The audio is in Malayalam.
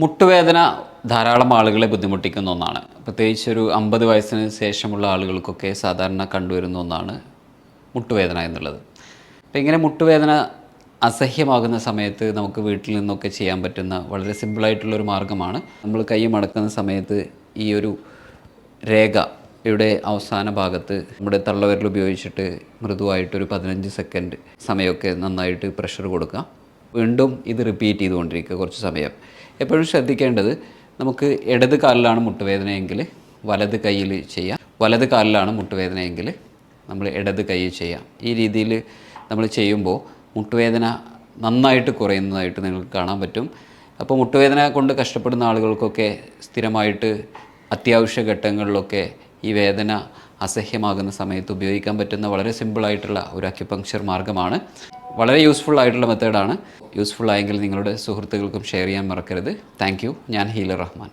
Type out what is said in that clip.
മുട്ടുവേദന ധാരാളം ആളുകളെ ബുദ്ധിമുട്ടിക്കുന്ന ഒന്നാണ്. പ്രത്യേകിച്ച് ഒരു അമ്പത് വയസ്സിന് ശേഷമുള്ള ആളുകൾക്കൊക്കെ സാധാരണ കണ്ടുവരുന്ന ഒന്നാണ് മുട്ടുവേദന എന്നുള്ളത്. അപ്പം ഇങ്ങനെ മുട്ടുവേദന അസഹ്യമാകുന്ന സമയത്ത് നമുക്ക് വീട്ടിൽ നിന്നൊക്കെ ചെയ്യാൻ പറ്റുന്ന വളരെ സിമ്പിളായിട്ടുള്ളൊരു മാർഗമാണ് നമ്മൾ കൈ മടക്കുന്ന സമയത്ത് ഈ ഒരു രേഖ ഇവിടെ അവസാന ഭാഗത്ത് നമ്മുടെ തള്ളവരൽ ഉപയോഗിച്ചിട്ട് മൃദുവായിട്ടൊരു പതിനഞ്ച് സെക്കൻഡ് സമയമൊക്കെ നന്നായിട്ട് പ്രഷർ കൊടുക്കുക. വീണ്ടും ഇത് റിപ്പീറ്റ് ചെയ്തുകൊണ്ടിരിക്കുക കുറച്ച് സമയം. എപ്പോഴും ശ്രദ്ധിക്കേണ്ടത് നമുക്ക് ഇടത് കാലിലാണ് മുട്ടുവേദനയെങ്കിൽ വലത് കൈയിൽ ചെയ്യാം. വലത് കാലിലാണ് മുട്ടുവേദനയെങ്കിൽ നമ്മൾ ഇടത് കൈ ചെയ്യാം. ഈ രീതിയിൽ നമ്മൾ ചെയ്യുമ്പോൾ മുട്ടുവേദന നന്നായിട്ട് കുറയുന്നതായിട്ട് നിങ്ങൾക്ക് കാണാൻ പറ്റും. അപ്പോൾ മുട്ടുവേദന കൊണ്ട് കഷ്ടപ്പെടുന്ന ആളുകൾക്കൊക്കെ സ്ഥിരമായിട്ട് അത്യാവശ്യ ഘട്ടങ്ങളിലൊക്കെ ഈ വേദന അസഹ്യമാകുന്ന സമയത്ത് ഉപയോഗിക്കാൻ പറ്റുന്ന വളരെ സിമ്പിളായിട്ടുള്ള ഒരു അക്യുപങ്ക്ചർ മാർഗമാണ് വളരെ യൂസ്ഫുൾ ആയിട്ടുള്ള മെത്തേഡാണ് യൂസ്ഫുൾ ആയെങ്കിൽ നിങ്ങളുടെ സുഹൃത്തുക്കൾക്കും ഷെയർ ചെയ്യാൻ മറക്കരുത്. താങ്ക് ഞാൻ ഹീലർ റഹ്മാൻ.